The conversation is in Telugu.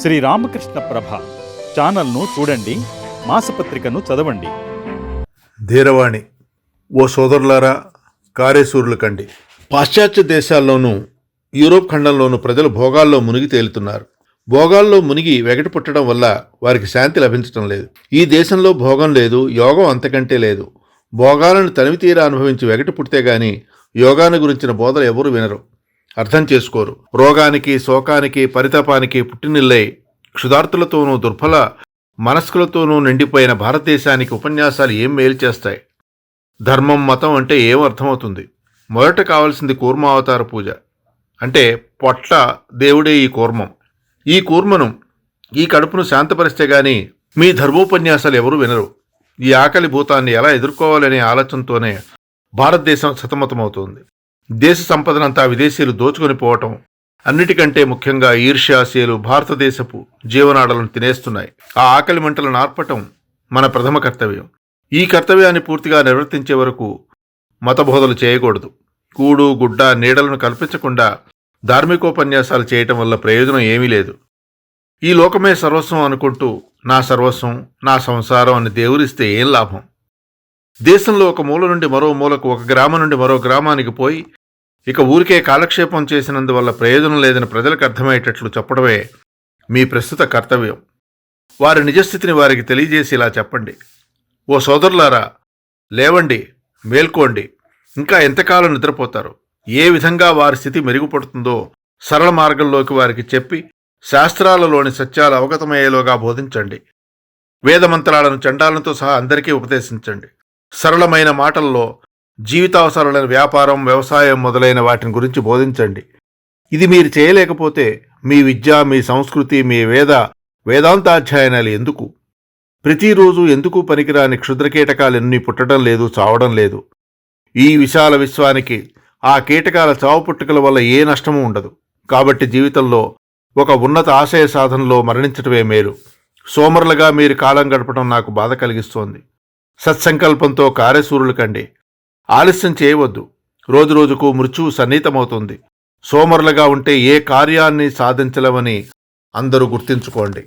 శ్రీ రామకృష్ణ ప్రభ ఛానల్ను చూడండి మాసపత్రికను చదవండి. ధీరవాణి ఓ సోదరులారా కారేసూరులు కండి. పాశ్చాత్య దేశాల్లోనూ యూరోప్ ఖండంలోనూ ప్రజలు భోగాల్లో మునిగి తేలుతున్నారు. భోగాల్లో మునిగి వెగటి పుట్టడం వల్ల వారికి శాంతి లభించడం లేదు. ఈ దేశంలో భోగం లేదు యోగం అంతకంటే లేదు. భోగాలను తనివి తీరా అనుభవించి వెగటి పుట్టితే గాని యోగాన్ని గురించిన బోధలు ఎవరు వినరు. అర్థం చేసుకోరు. రోగానికి శోకానికి పరితాపానికి పుట్టినిల్లై క్షుధార్తులతోనూ దుర్బల మనస్కులతోనూ నిండిపోయిన భారతదేశానికి ఉపన్యాసాలు ఏం మేలు చేస్తాయి? ధర్మం మతం అంటే ఏం అర్థమవుతుంది? మొదట కావాల్సింది కూర్మావతార పూజ. అంటే పొట్ల దేవుడే ఈ కూర్మం. ఈ కూర్మను ఈ కడుపును శాంతపరిస్తే గాని మీ ధర్మోపన్యాసాలు ఎవరు వినరు. ఈ ఆకలి భూతాన్ని ఎలా ఎదుర్కోవాలనే ఆలోచనతోనే భారతదేశం సతమతమవుతోంది. దేశ సంపదనంతా విదేశీయులు దోచుకొని పోవటం అన్నిటికంటే ముఖ్యంగా ఈర్ష్యాశీలు భారతదేశపు జీవనాడలను తినేస్తున్నాయి. ఆ ఆకలి మంటలను ఆర్పటం మన ప్రథమ కర్తవ్యం. ఈ కర్తవ్యాన్ని పూర్తిగా నిర్వర్తించే వరకు మతబోధలు చేయకూడదు. కూడు గుడ్డ నీడలను కల్పించకుండా ధార్మికోపన్యాసాలు చేయటం వల్ల ప్రయోజనం ఏమీ లేదు. ఈ లోకమే సర్వస్వం అనుకుంటూ నా సర్వస్వం నా సంసారం అని దేవురిస్తే ఏం లాభం? దేశంలో ఒక మూల నుండి మరో మూలకు ఒక గ్రామం నుండి మరో గ్రామానికి పోయి ఇక ఊరికే కాలక్షేపం చేసినందువల్ల ప్రయోజనం లేదని ప్రజలకు అర్థమయ్యేటట్లు చెప్పడమే మీ ప్రస్తుత కర్తవ్యం. వారి నిజస్థితిని వారికి తెలియజేసి ఇలా చెప్పండి. ఓ సోదరులారా లేవండి మేల్కోండి. ఇంకా ఎంతకాలం నిద్రపోతారు? ఏ విధంగా వారి స్థితి మెరుగుపడుతుందో సరళ మార్గంలోకి వారికి చెప్పి శాస్త్రాలలోని సత్యాలు అవగతమయ్యేలోగా బోధించండి. వేదమంత్రాలను చండాలతో సహా అందరికీ ఉపదేశించండి. సరళమైన మాటల్లో జీవితావసరాలైన వ్యాపారం వ్యవసాయం మొదలైన వాటిని గురించి బోధించండి. ఇది మీరు చేయలేకపోతే మీ విద్య మీ సంస్కృతి మీ వేద వేదాంతాధ్యయనాలు ఎందుకు? ప్రతిరోజు ఎందుకు పనికిరాని క్షుద్ర ఎన్ని పుట్టడం లేదు చావడం లేదు? ఈ విశాల విశ్వానికి ఆ కీటకాల చావు పుట్టుకల వల్ల ఏ నష్టమూ ఉండదు. కాబట్టి జీవితంలో ఒక ఉన్నత ఆశయ సాధనలో మరణించటమే మేలు. సోమరులుగా మీరు కాలం గడపడం నాకు బాధ కలిగిస్తోంది. సత్సంకల్పంతో కార్యసూరులు కండి. ఆలస్యం చేయవద్దు. రోజురోజుకు మృత్యువు సన్నిహితమవుతుంది. సోమరులుగా ఉంటే ఏ కార్యాన్ని సాధించలేమని అందరూ గుర్తించుకోండి.